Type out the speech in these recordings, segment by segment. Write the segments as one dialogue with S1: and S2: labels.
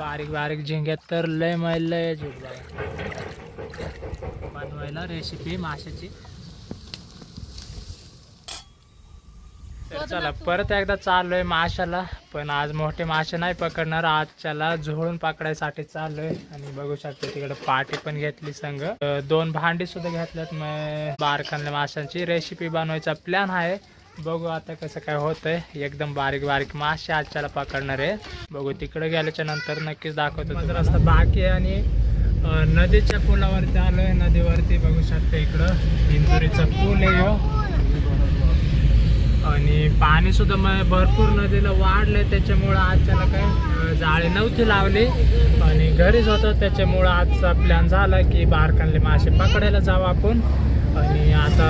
S1: बारीक बारीक झिंग्यात तर लय मैल लय बघा बनवायला रेसिपी माशाची. तर चला परत एकदा चाललोय माशाला पण आज मोठे मासे नाही पकडणार आजच्याला झोळून पकडायसाठी चाललोय. आणि बघू शकतो तिकडे पाटी पण घेतली संघ दोन भांडी सुद्धा घेतल्यात मग बारखानल्या माशांची रेसिपी बनवायचा प्लॅन आहे. बघू आता कसं काय होतंय. एकदम बारीक बारीक मासे आजच्याला पकडणार आहे. बघू तिकडे गेल्याच्यानंतर नक्कीच दाखवतो माझा रस्ता बाकी आहे आणि नदीच्या पुलावरती आलोय. नदीवरती बघू शकता इकडं. इंदुरीचा पूल आहे. आणि पाणी सुद्धा मग भरपूर नदीला वाढलंय. त्याच्यामुळं आज त्याला काय जाळी नव्हती लावली. आणि घरीच होतं. त्याच्यामुळं आजचा प्लॅन झाला की बारकानले मासे पकडायला जावं आपण. आणि आता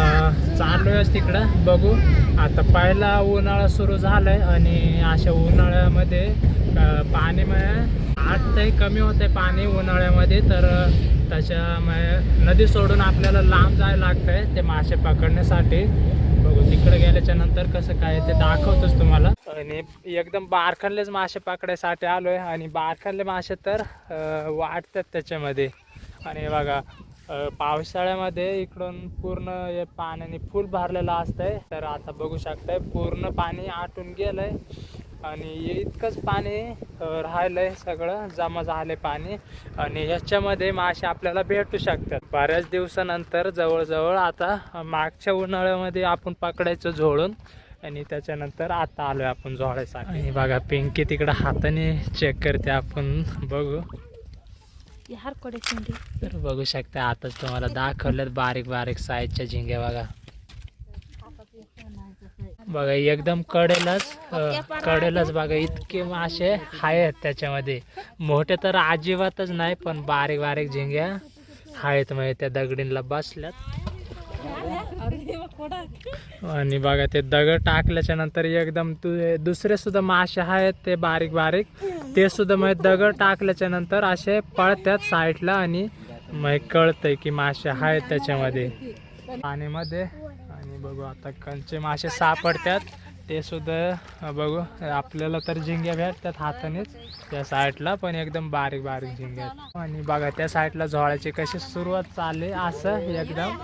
S1: चाललोयच तिकडं बघू. आता पहिला उन्हाळा सुरू झालाय आणि अशा उन्हाळ्यामध्ये पाणी आठ आटतंय कमी आहे पाणी उन्हाळ्यामध्ये तर त्याच्यामुळे नदी सोडून आपल्याला लांब जायला लागतंय ते मासे पकडण्यासाठी. बघू तिकडे गेल्याच्यानंतर कसं काय ते दाखवतोच तुम्हाला. आणि एकदम बारखानलेच मासे पकडायसाठी आलोय. आणि बारखानले मासे तर वाटतात त्याच्यामध्ये. आणि बघा पावसाळ्यामध्ये इकडून पूर्ण हे पाण्याने फुल भरलेलं असतंय. तर आता बघू शकताय पूर्ण पाणी आटून गेलंय. आणि इतकंच पाणी राहिलं राहिलंय सगळं जमा झालंय पाणी. आणि ह्याच्यामध्ये मासे आपल्याला भेटू शकतात. बऱ्याच दिवसानंतर जवळजवळ आता मागच्या उन्हाळ्यामध्ये आपण पकडायचं झोळून. आणि त्याच्यानंतर आता आलोय आपण झोळायसाठी. आणि बघा पिंकी तिकडं हाताने चेक करते आपण बघू.
S2: यार शेंडी
S1: तर बघू शकता आताच तुम्हाला दाखवलं बारीक बारीक साईजच्या झिंग्या बघा. बघा एकदम कडेलच कडेलच बघा इतके मासे आहेत त्याच्यामध्ये. मोठे तर अजिबातच नाही पण बारीक बारीक झिंग्या आहेत म्हणजे त्या दगडींना बसल्यात. आणि बघा ते दगड टाकल्याच्या नंतर एकदम दुसरे सुद्धा मासे आहेत ते बारीक बारीक. ते सुद्धा मग दगड टाकल्याच्या नंतर असे पळतात साईडला आणि मग कळतंय की मासे आहेत त्याच्यामध्ये. पाण्यामध्ये आणि बघू आता कंचे मासे सापडतात ते सुद्धा बघू. आपल्याला तर झिंग्या भेटतात हातानेच. त्या साईडला पण एकदम बारीक बारीक झिंगे आणि बघा त्या साईडला झोळाची कशी सुरुवात चालली असं एकदम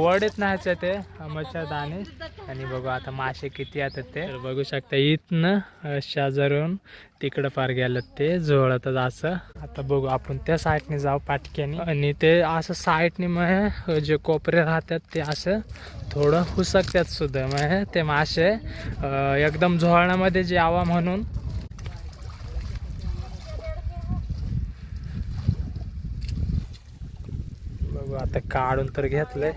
S1: वडीत नाहीचं ते मच्छरदाने आणि बघू आता मासे किती येतात ते. बघू शकता इथनं शेजारून तिकडं फार गेलं ते झोळतच असं. आता बघू आपण त्या साईडने जाऊ पाटक्याने. आणि ते असं साईडने मग जे कोपरे राहतात ते असं थोडं हुसकतात सुद्धा मग ते मासे एकदम झोळण्यामध्ये जे यावा म्हणून बघू आता काढून तर घेतलंय.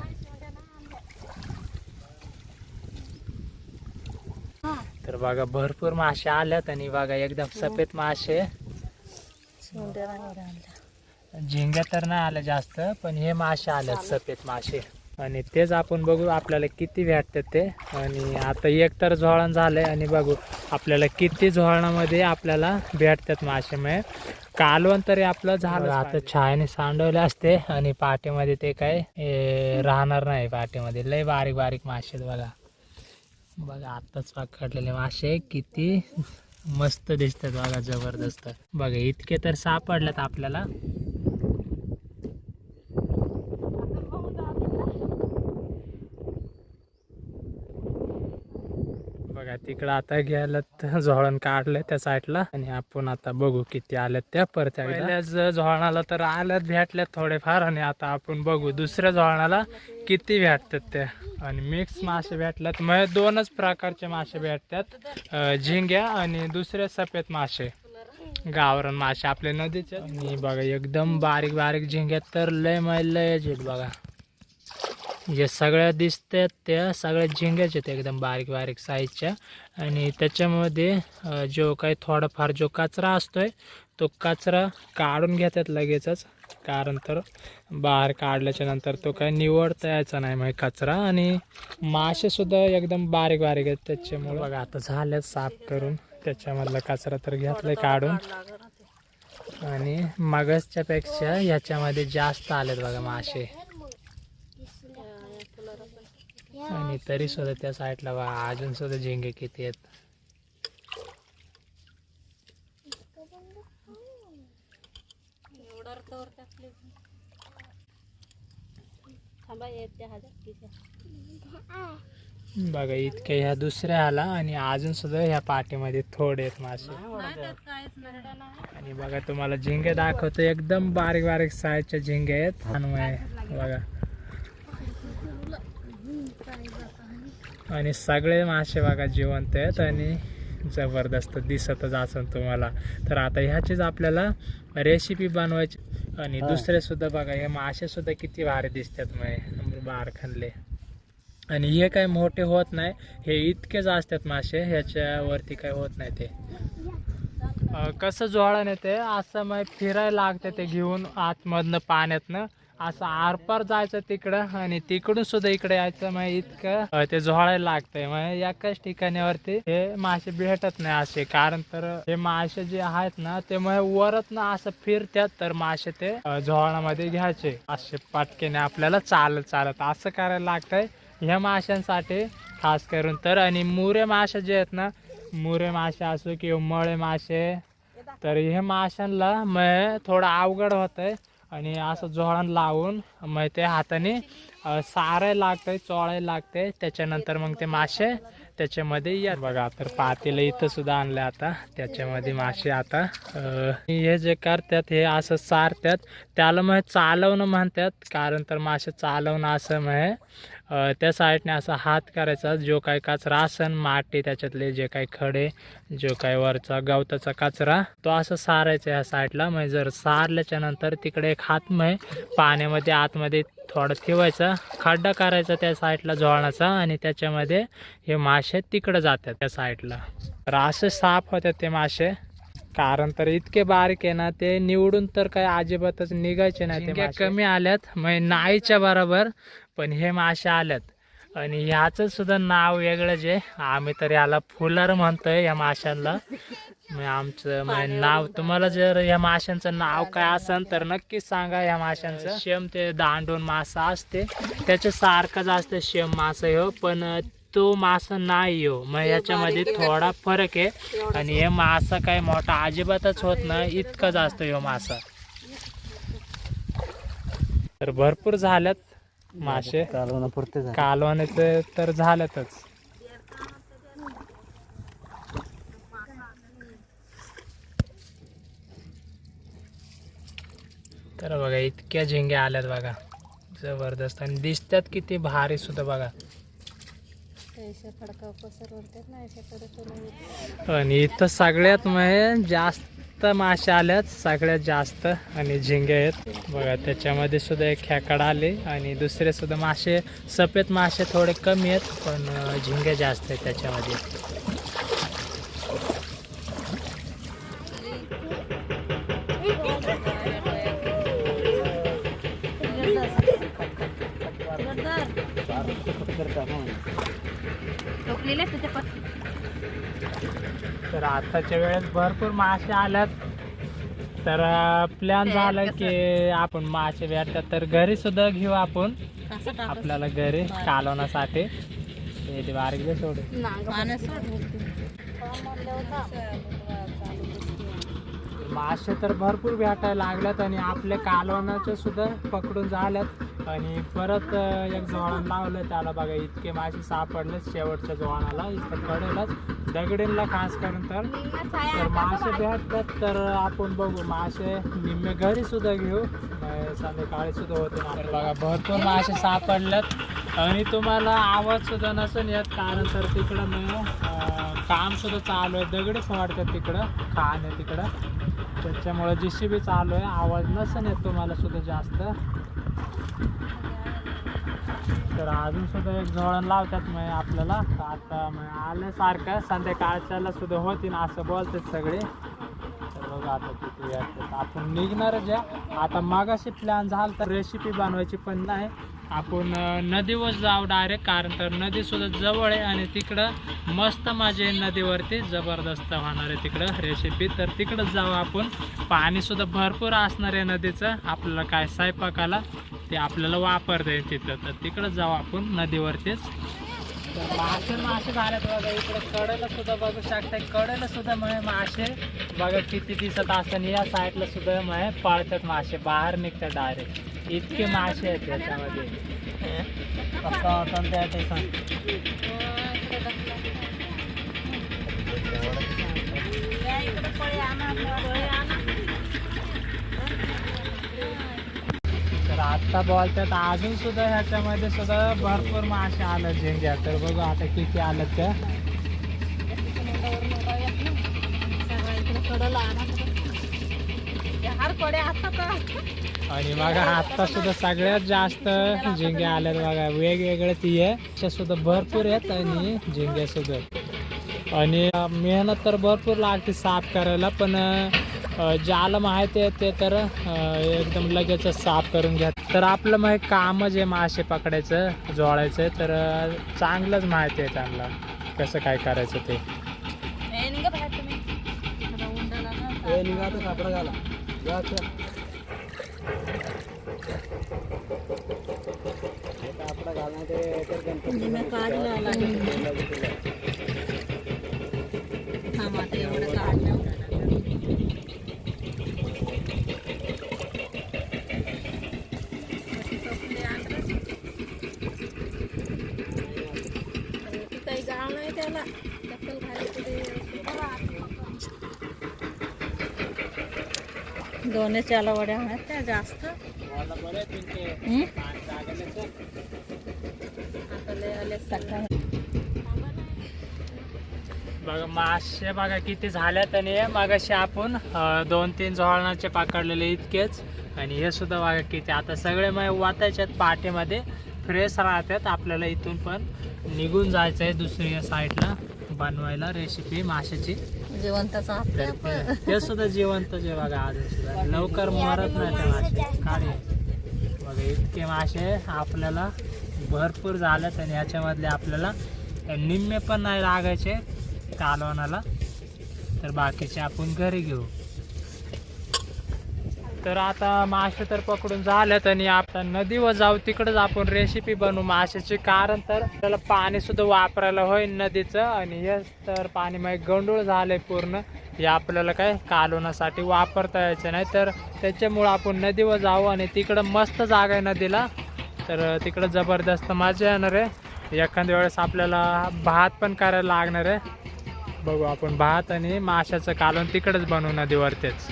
S1: तर बघा भरपूर मासे आल्यात आणि बघा एकदम सफेद मासे. झिंग्या तर नाही आल्या जास्त पण हे मासे आल्यात सफेद मासे. आणि तेच आपण बघू आपल्याला किती भेटतात ते. आणि आता एक तर झोळण झालंय आणि बघू आपल्याला किती झोळणामध्ये आपल्याला भेटतात मासे मग. कालवण तरी आपलं झालं आता छायाने सांडवले असते आणि पाट्यामध्ये ते काय राहणार नाही पाट्यामध्ये लय बारीक बारीक मासे आहेत बघा. बघा आत्ताच पकडलेले मासे किती मस्त दिसतात बघा जबरदस्त. बघा इतके तर सापडल्यात आपल्याला. इकडं आता घ्यायला झोळण काढलंय त्या साईडला. आणि आपण आता बघू किती आल्यात त्या परत झोळणाला तर आल्यात भेटल्यात थोडेफार. आणि आता आपण बघू दुसऱ्या झोळणाला किती भेटतात त्या. आणि मिक्स मासे भेटल्यात. मग दोनच प्रकारचे मासे भेटतात. झिंग्या आणि दुसरे सफेद मासे. गावरण मासे आपले नदीचे. आणि बघा एकदम बारीक बारीक झिंग्यात तर लय मैल लय आहेत बघा. जे सगळ्या दिसतात त्या सगळ्या झिंग्याच आहेत एकदम बारीक बारीक साईजच्या आणि त्याच्यामध्ये जो काही थोडाफार जो कचरा असतोय तो कचरा काढून घेतात लगेचच. कारण तर बाहेर काढल्याच्या नंतर तो काही निवडता यायचा नाही मग कचरा. आणि मासे सुद्धा एकदम बारीक बारीक आहेत त्याच्यामुळे. बघा आता झाल्यात साफ करून. त्याच्यामधला कचरा तर घेतलाय काढून. आणि मगजच्या पेक्षा याच्यामध्ये जास्त आलेत बघा मासे. आणि तरी सुद्धा त्या साईडला बघा अजून सुद्धा झिंगे किती आहेत. बघा इतके ह्या दुसऱ्या आला आणि अजून सुद्धा ह्या पाठीमध्ये थोडे आहेत मासे. आणि बघा तुम्हाला झिंगे दाखवतो. एकदम बारीक बारीक साईजच्या झिंगे आहेत. बघा. आणि सगळे मासे बघा जिवंत आहेत आणि जबरदस्त दिसतच असेल तुम्हाला. तर आता ह्याचीच आपल्याला रेसिपी बनवायची. आणि दुसरे सुद्धा बघा हे मासे सुद्धा किती भारी दिसतात मग बार खाल्ले. आणि हे काय मोठे होत नाही हे इतकेच असतात मासे ह्याच्यावरती काय होत नाही ते. कसं जोळण येते असं मग फिरायला लागते ते घेऊन आतमधनं पाण्यातनं. असं आरपार जायचं तिकडं आणि तिकडून सुद्धा इकडे यायचं मग इतकं. ते झोळायला लागतंय मग एकाच ठिकाणावरती हे मासे भेटत नाही असे. कारण तर हे मासे जे आहेत ना ते मग वरत ना असं फिरत्यात तर मासे ते झोळामध्ये घ्यायचे. असे पाटकेने आपल्याला चालत चालत असं करायला लागतंय. ह्या माशांसाठी खास करून तर आणि मुरे मासे जे आहेत ना मुरे मासे असो किंवा मळे मासे तर हे माशांना मग थोडं अवघड होतंय. आणि असं जोळण लावून मग ते हाताने अं, सारायला लागतंय चोळायला लागतंय. त्याच्यानंतर मग ते मासे त्याच्यामध्ये या बघा तर पातेलं इथं सुद्धा आणलं आता. त्याच्यामध्ये मासे आता हे जे करतात हे असं सारतात. त्याला मग चालवणं म्हणतात. कारण तर मासे चालवणं असं मग त्या साईडने असा हात करायचा जो काय कचरा असन माटी त्याच्यातले जे काही खडे जो काही वरचा गवताचा कचरा तो असं सारायचा ह्या साईडला. मग जर सारल्याच्या नंतर तिकडे एक हातमय पाण्यामध्ये आतमध्ये थोडं ठेवायचा खड्डा करायचा त्या साईडला झोळण्याचा आणि त्याच्यामध्ये हे मासे तिकडे जातात त्या साईडला. तर असे साफ होतात ते मासे. कारण तर इतके बारीक आहे ना ते निवडून तर काय अजिबातच निघायचे नाही ते कमी आल्यात मग नाहीच्या बरोबर पण हे मासे आल्यात. आणि ह्याचं सुद्धा नाव वेगळं जे आम्ही तर याला फुलर म्हणतोय या माशांना मग आमचं मग नाव तुम्हाला जर या माशांचं नाव काय असेल तर नक्कीच सांगा या माशांचं. शेम ते दांडून मासा असते. त्याच्या सारखंच असते शेम मासा हो. पण तो मासा नाही हो मग याच्यामध्ये थोडा फरक आहे. आणि हे मासा काय मोठा अजिबातच होत नाही इतकंच असतो ह्यो मासा. तर भरपूर झाल्यात मासे.
S3: कालवणा पुरते
S1: कालवण्याचे तर झाल्यातच. तर बघा इतक्या झिंगे आल्यात बघा. जबरदस्त. आणि दिसतात किती भारी सुद्धा बघा. आणि इथं सगळ्यात म्हणजे जास्त मासे आल्यात सगळ्यात जास्त आणि झिंगे आहेत. बघा त्याच्यामध्ये सुद्धा एक खेकड आले आणि दुसरे सुद्धा मासे सफेद मासे थोडे कमी आहेत पण झिंगे जास्त आहेत त्याच्यामध्ये. तर आताच्या वेळेस भरपूर मासे आल्यात. तर प्लॅन झाला की आपण मासे भेटतात तर घरी सुद्धा घेऊ आपण. आपल्याला घरी कालवण्यासाठी. ते ते बारीक दे सोडून मासे तर भरपूर भेटायला लागल्यात आणि आपल्या कालवणाचे सुद्धा पकडून झाल्यात. आणि परत एक जोळण लावलं त्याला बघा इतके मासे सापडले शेवटच्या जोळणाला इथं कडेलाच. दगडीला खास करून तर तर मासे भेटतात तर आपण बघू मासे निम्मे घरी सुद्धा घेऊ. संध्याकाळी सुद्धा होते तर बघा भरपूर मासे सापडल्यात आणि तुम्हाला आवाज सुद्धा नसेल येत कारण तर तिकडं मग काम सुद्धा चालू आहे. दगडी फोडतात तिकडं खाण आहे तिकडं. त्याच्यामुळे जी सी बी चालू आहे. आवाज नसेल येत तुम्हाला सुद्धा जास्त. तर अजून सुद्धा एक झोळण लावतात मग आपल्याला. आता मग आल्यासारखं संध्याकाळच्याला सुद्धा होतील असं बोलतात सगळे. तर बघा आता किती आपण निघणारच आहे. आता मागाशी प्लॅन झाला तर रेसिपी बनवायची पण नाही. आपण नदीवर जाऊ डायरेक्ट कारण तर नदीसुद्धा जवळ आहे आणि तिकडं मस्त माझे नदीवरती जबरदस्त होणार आहे तिकडं रेसिपी तर तिकडं जाऊ आपण. पाणीसुद्धा भरपूर असणार आहे नदीचं. आपल्याला काय स्वयंपाकाला ते आपल्याला वापरता येईल तिथं. तर तिकडं जाऊ आपण नदीवरतीच. मासे मासे झाल्यात बघा इकडे कडेला सुद्धा बघू शकता. कडेला सुद्धा म्हणजे मासे. बघा किती दिसत असताना या साईडला सुद्धा मग पळतात मासे. बाहेर निघतात डायरेक्ट इतके मासे आहेत त्याच्यामध्ये. तर आता बोलतात अजून सुद्धा ह्याच्यामध्ये सुद्धा भरपूर मासे आलं झेंग्या तर बघू आता किती आलं त्या आणि बघा आता सुद्धा सगळ्यात जास्त झिंगे आल्यात बघा. वेगवेगळे ती आहे. सुद्धा भरपूर आहेत आणि झिंग्या सुद्धा आणि मेहनत तर भरपूर लागते साफ करायला पण ज्याला माहिती आहे ते तर एकदम लगेच साफ करून घ्या. तर आपलं मग एक कामच आहे मासे पकडायचं जोडायचं तर चांगलंच माहिती आहे त्यांना. कसं काय करायचं ते.
S2: काही गाव नाही त्याला चप्पल दोन्ही चाला वड्या आहेत त्या जास्त.
S1: बघा मासे बघा किती झाल्यात आणि मागाशी आपण दोन तीन झोळणाचे पकडलेले इतकेच. आणि हे सुद्धा बघा किती. आता सगळे मग वाटायच्यात पाटेमध्ये फ्रेश राहतात. आपल्याला इथून पण निघून जायचं आहे दुसऱ्या साईडला बनवायला रेसिपी माशाची. ते- ते सुद्धा जिवंत जे बघा अजून सुद्धा. लवकर मरत नाही ते मासे. काढे बघा इतके मासे आपल्याला भरपूर झालेत आणि ह्याच्यामधले आपल्याला निम्मे पण नाही लागायचे कालवणाला. तर बाकीचे आपण घरी घेऊ. तर आता मासे तर पकडून झालेत आणि आता नदीवर जाऊ तिकडंच आपण रेसिपी बनवू माशाची. कारण तर त्याला पाणी सुद्धा वापरायला होईल नदीचं. आणि हे तर पाणी मग गंडूळ झालंय पूर्ण. हे आपल्याला काय कालवण्यासाठी वापरता यायचं नाही. तर त्याच्यामुळं आपण नदीवर जाऊ आणि तिकडं मस्त जागा आहे नदीला. तर तिकडं जबरदस्त मजा येणार आहे. एखाद्या वेळेस आपल्याला भात पण करायला लागणार आहे. बघू आपण भात आणि माशाचं कालवण तिकडंच बनवू नदीवरतीच.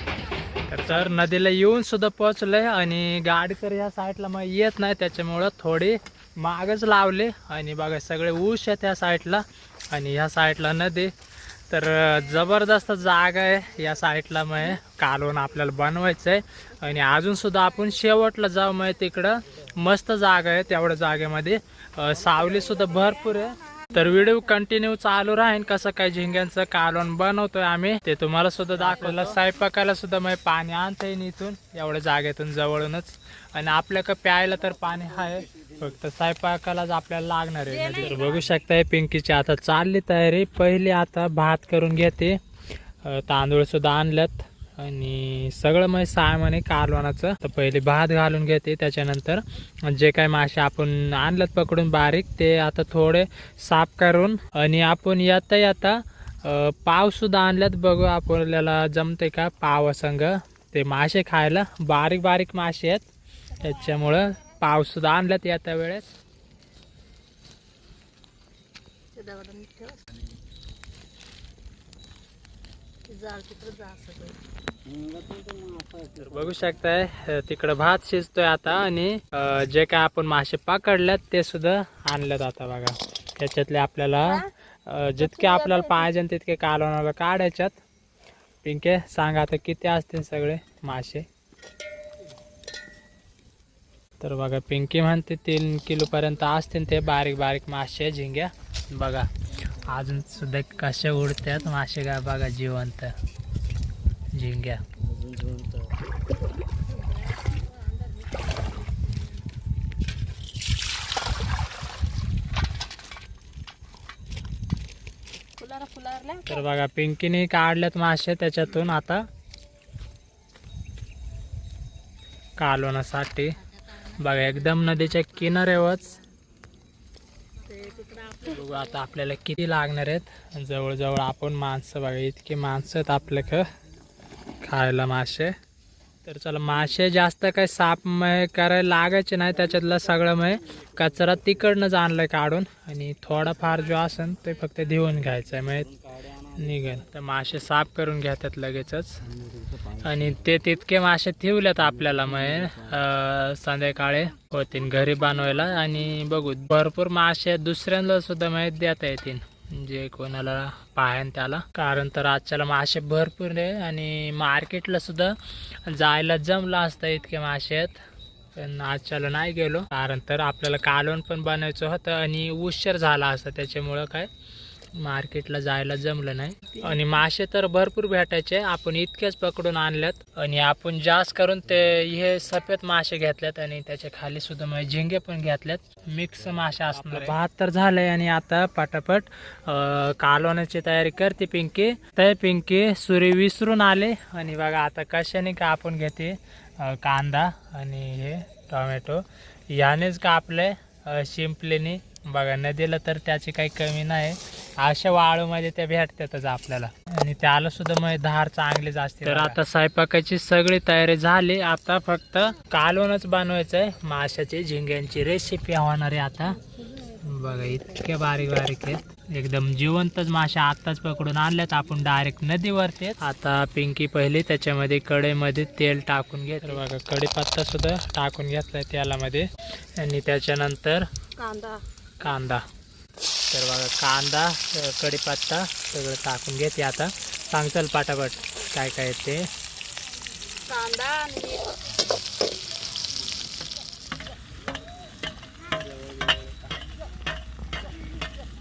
S1: तर नदीला येऊन सुद्धा पोचलंय आणि गाडकर ह्या साईडला मग येत नाही. त्याच्यामुळं थोडी मागच लावली. आणि बघा सगळे ऊस आहेत ह्या साईडला आणि ह्या साईडला नदी. तर जबरदस्त जागा आहे या साईडला मग कालवण आपल्याला बनवायचं आहे आणि अजूनसुद्धा आपण शेवटला जाऊ मग तिकडं. मस्त जागा आहे तेवढ्या जागेमध्ये. सावलीसुद्धा भरपूर आहे. तर व्हिडिओ कंटिन्यू चालू राहील कसं काय झिंग्यांचं कालवण बनवतोय आम्ही ते तुम्हाला सुद्धा दाखवलं. स्वयंपाकाला सुद्धा मग पाणी आणता येईल इथून एवढ्या जागेतून जवळूनच. आणि आपल्याकडं प्यायला तर पाणी आहे फक्त स्वयंपाकालाच आपल्याला लागणार आहे. तर बघू शकताय पिंकीची आता चालली तयारी. पहिली आता भात करून घेते. तांदूळ सुद्धा आणल्यात आणि सगळं म्हणजे सामान आहे कालवणाचं. तर पहिले भात घालून घेते त्याच्यानंतर जे काय मासे आपण आणलं पकडून बारीक ते आता थोडे साफ करून आणि आपण येता येता पावसुद्धा आणल्यात. बघू आपल्याला जमते का पावासंग ते मासे खायला बारीक बारीक मासे आहेत. त्याच्यामुळं पावसुद्धा आणल्यात येत्या वेळेस.
S2: जाळ. जा
S1: तर बघू शकताय तिकडं भात शिजतोय आता आणि जे काय आपण मासे पकडल्यात ते सुद्धा आणल्यात आता बघा. त्याच्यातले आपल्याला जितके आपल्याला पाहिजे तितके कालवणाला काढायच्यात. पिंके सांग आता किती असतील सगळे मासे? तर बघा पिंकी म्हणते तीन किलो पर्यंत असतील ते बारीक बारीक मासे झिंग्या. बघा अजून सुद्धा कसे उडतात मासे का बघा जिवंत. झिंग्या. तर बघा पिंकीने काढल्यात मासे त्याच्यातून आता. कालवण्यासाठी बघा एकदम नदीच्या किनाऱ्यावरच. बघू आता आपल्याला किती लागणार आहेत. जवळजवळ आपण माणसं बघा इतकी माणसं आहेत आपल्याकडं. खायला मासे. तर चला मासे जास्त काही साफ मय करायला लागायचे नाही त्याच्यातलं सगळं मय कचरा तिकडनंच आणलाय काढून. आणि थोडाफार जो असेल ते फक्त धुवून घ्यायचं आहे मग निघेल. तर मासे साफ करून घेतात लगेचच. आणि ते तितके मासे ठेवल्यात आपल्याला मग संध्याकाळी होतील घरी बनवायला. आणि बघू भरपूर मासे दुसऱ्यांना सुद्धा माहीत देता येतील. जे कोणाला पाहायन त्याला. कारण तर आजच्याला मासे भरपूर आहे आणि मार्केटला सुद्धा जायला जमलं असतं इतके मासे आहेत. पण आजच्याला नाही गेलो. कारण तर आपल्याला कालवण पण बनायचं होतं आणि उशीर झाला असता त्याच्यामुळं काय. मार्केटला जायला जमलं नाही. आणि मासे तर भरपूर भेटायचे आपण इतकेच पकडून आणल्यात. आणि आपण जास्त करून ते हे सफेद मासे घेतल्यात आणि त्याच्याखाली सुद्धा मग झिंगे पण घेतल्यात. मिक्स मासे असणार भात तर झालंय आणि आता पटापट कालवण्याची तयारी करते पिंकी. तर पिंकी सुरी विसरून आले. आणि बघा आता कशाने का आपण घेते कांदा आणि हे टोमॅटो. यानेच कापले आपले शिंपलेने. बघा नदीला तर त्याची काही कमी नाही. अशा वाळूमध्ये त्या भेटतातच आपल्याला. आणि त्याला सुद्धा मग धार चांगली जास्त तर आता स्वयंपाकाची सगळी तयारी झाली. आता फक्त कालवणच बनवायचं आहे माशाची झिंग्यांची रेसिपी होणार आहे आता. बघा इतके बारीक बारीक आहेत. एकदम जिवंतच मासे आत्ताच पकडून आणल्यात. आपण डायरेक्ट नदीवरती. आता पिंकी पहिली त्याच्यामध्ये कढईमध्ये तेल टाकून घेत. तर बघा कढीपत्ता सुद्धा टाकून घेतलाय तेलामध्ये आणि त्याच्यानंतर
S2: कांदा.
S1: कांदा. तर बघा कांदा कढीपत्ता सगळं टाकून घेते आता. सांग चल पाटापट काय काय ते.
S2: कांदा आणि.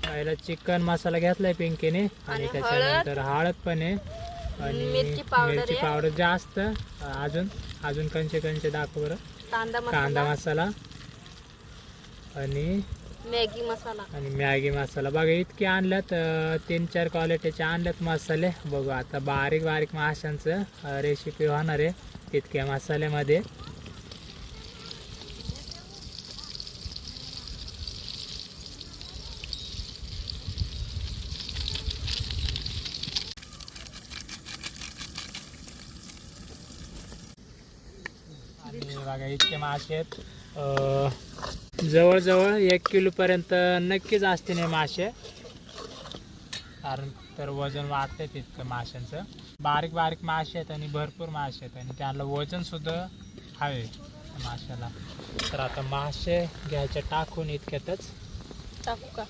S1: पहिला चिकन मसाला घेतलाय पिंकीने. आणि त्याच्यानंतर हळद पण आहे. आणि
S2: मिरची.
S1: पावडर जास्त. अजून अजून कंचे कंचे दाखव बरं.
S2: कांदा मसाला.
S1: आणि
S2: मॅगी मसाला.
S1: आणि मॅगी मसाला. बघा इतके आणल्यात तीन चार क्वालिटीचे आणल्यात मसाले. बघू आता बारीक बारीक माशांचं रेसिपी होणार आहे इतक्या मसाल्यामध्ये. बघा इतके मासे आहेत. अं, जवळजवळ एक किलोपर्यंत नक्कीच असतील हे मासे. कारण तर वजन वाढते तितकं माशांचं. बारीक बारीक मासे आहेत आणि भरपूर मासे आहेत आणि त्याला वजन सुद्धा हवे माशाला. तर आता मासे घ्यायचे टाकून इतक्यातच.
S2: टाकू का?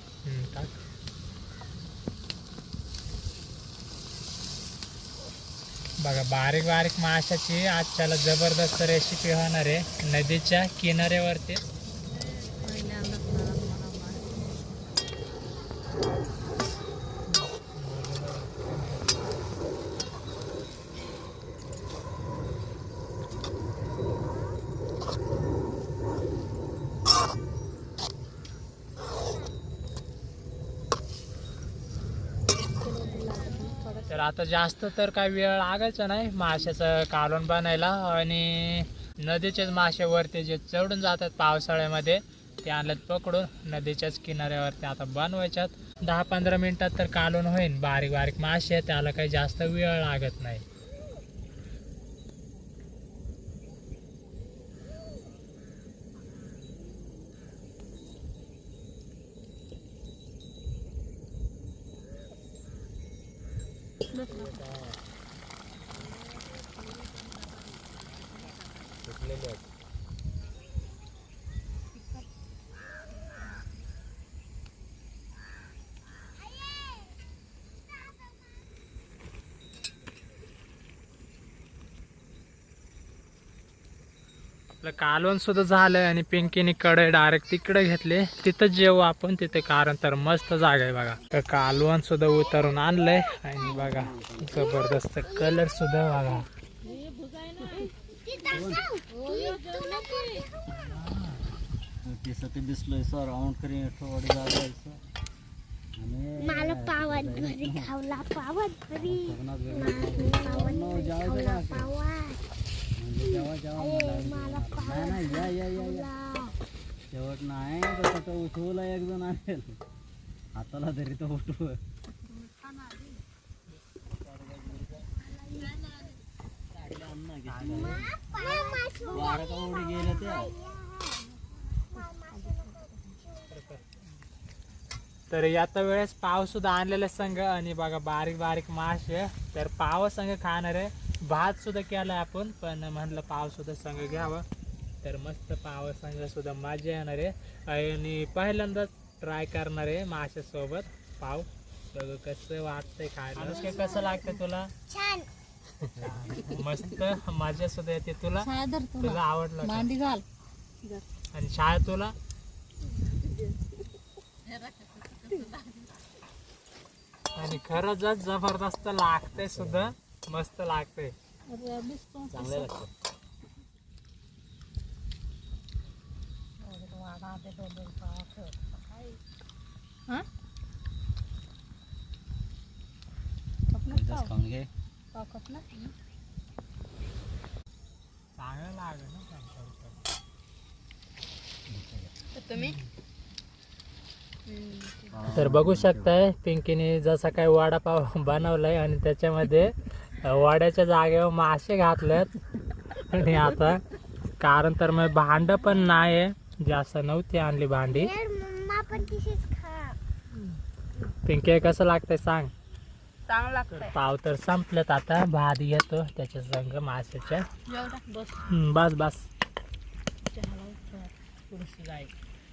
S1: टाक. बघा बारीक बारीक माशाची आजच्याला जबरदस्त रेसिपी होणार आहे. नदीच्या किनाऱ्यावरती
S2: पहिल्यांदाच मला मला माहीत.
S1: तर आता जास्त तर काय वेळ लागायचा नाही माशाचं कालवण बनायला आणि नदीचेच मासे वरती जे चढून जातात पावसाळ्यामध्ये ते आणल्यात पकडून. नदीच्याच किनाऱ्यावरती आता बनवायच्यात. दहा पंधरा मिनटात तर कालवण होईल बारीक बारीक मासे आहेत, त्याला काही जास्त वेळ लागत नाही. आपलं कालवण सुद्धा झालंय आणि पिंकीने कडे डायरेक्ट तिकडे घेतले. तिथं जेवू आपण तिथे कारण तर मस्त जागा आहे बघा. तर कालवण सुद्धा उतरून आणलंय. आणि बघा जबरदस्त कलर सुद्धा बघा.
S3: तिसं ते दिसलोय सर राऊंड करीन थोडी आणि
S4: मला पावत खावला पावत पावत. पावत.
S3: म्हणजे मला नाही या या या या. शेवट नाही तर तिथं उठवला एक जण आणेल हाताला तरी तो उठव. वारा का उडी गेले ते.
S1: तर याचा वेळेस पाव सुद्धा आणलेला संघ. आणि बघा बारीक बारीक मासे तर पाव संघ खाणार आहे. भात सुद्धा केलाय आपण पण म्हणलं पाव सुद्धा संघ घ्यावं. तर मस्त पाव संघ सुद्धा मजा येणार आहे. आणि पहिल्यांदाच ट्राय करणार आहे माशासोबत पाव. बघ कसं वाटतंय खायला. अनुष्का कसं लागतं तुला?
S4: छान.
S1: मस्त मजा सुद्धा येते तुला. तुला. आवडलं का?
S2: मांडी घाल.
S1: आणि शाळा तुला? आणि खरंच जबरदस्त लागतंय सुद्धा मस्त लागतंय.
S3: चांगले लागतात एकदाच खाऊन घे.
S1: चांगलं लागलं ना.
S2: तुम्ही?
S1: तर बघू शकताय पिंकीने जसा काय वडापाव बनवलाय आणि त्याच्यामध्ये वड्याच्या जागेवर मासे घातलेत आणि आता कारण तर मग भांड पण नाही आहे जास्त नव्हती आणली भांडी. पिंकी कसं लागतंय सांग? पाव तर संपलेत आता भात घेतो त्याच्या संग माशाच्या.
S2: बस.
S1: बस बस पुढची जाय
S2: टाकले दे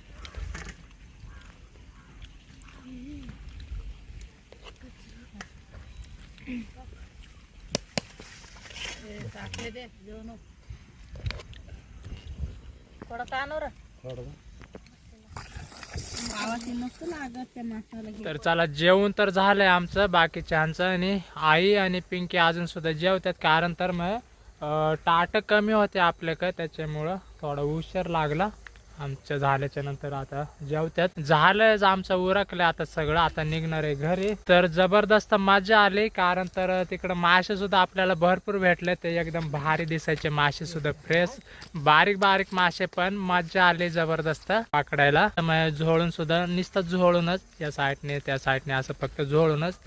S2: जेवण थोडं कानवर आवाज नसतो लागत त्या मासाला
S1: तर चला जेवण तर झालंय आमचं बाकीच्यांचं आणि आई आणि पिंकी अजून सुद्धा जेवतात कारण तर मग अं, ताट कमी होते आपल्याकडे त्याच्यामुळं थोडा उशीर लागला. आमच्या झाल्याच्यानंतर आता जेवत्यात. झालंय आमचं उरकलं आता सगळं आता निघणार आहे घरी. तर जबरदस्त मजा आली कारण तर तिकडं मासे सुद्धा आपल्याला भरपूर भेटले ते एकदम भारी दिसायचे मासे सुद्धा फ्रेश बारीक बारीक मासे पण मजा आली जबरदस्त. पकडायला. मग झोळून सुद्धा नुसतं झोळूनच या साईडने त्या साईडने असं फक्त झोळूनच.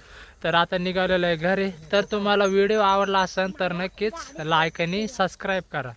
S1: तर आता निघालेलं आहे घरी. तर तुम्हाला व्हिडिओ आवडला असेल तर नक्कीच लाईक आणि सबस्क्राईब करा.